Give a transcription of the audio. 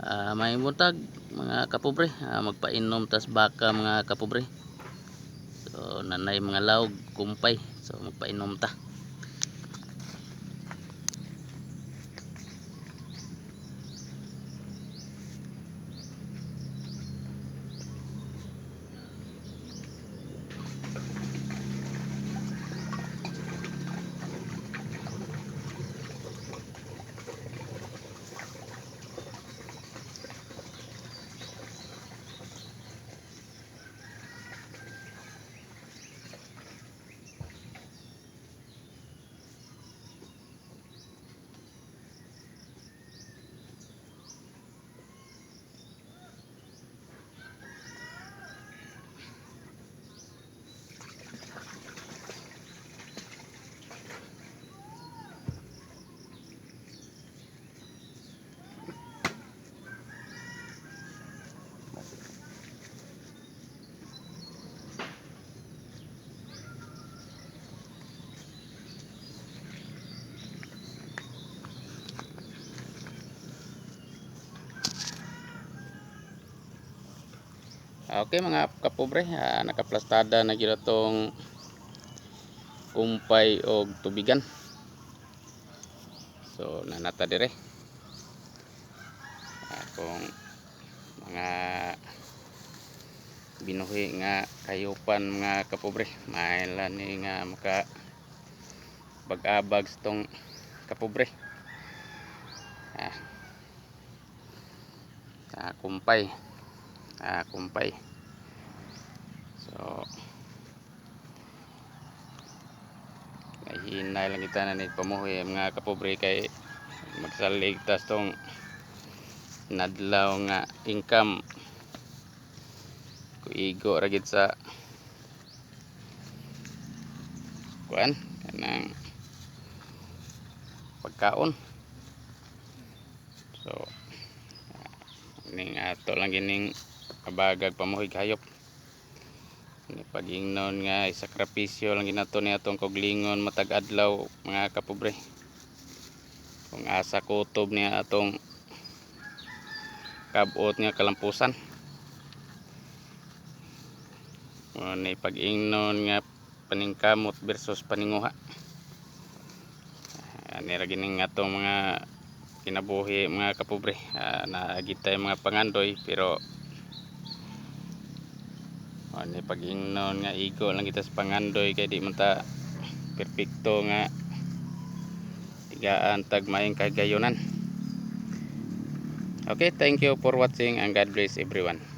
Ah, may buntag mga kapobre, ah, magpainom tas baka mga kapobre. So nanay mga laog, kumpay. So magpainom ta. Okay mga kapobre, ah, nakaplastada na gila tong kumpay og tubigan. So nanata dire. Ah, kung mga binuhi nga kayupan mga kapobre, mailan ni nga maka bag-abag sa tong kapobre. Ah, ah, kumpay ah, kumpay so nahihinay lang kita na nagpamuhi mga kapobre kay magsalig tas tong nadlaw nga income. Kuigo ragit sa kuan kanang pagkaon. So ning ato lang gining kabagag pamuhig hayop. Pagingnon nga sakripisyo lang ginato ni atong koglingon matag adlaw mga kapobre. Kung asa kutob niya atong kabot nga kalampusan. Ni pag-ingnon nga paningkamot versus paninguha. Ani ra gining atong mga kinabuhi mga kapobre. Uh, naagitay mga pangandoy pero ano pag ingnon nga igo lang kita sa pangandoy kay di man ta nga tigaan tag maayong kagayonan okay thank you for watching and God bless everyone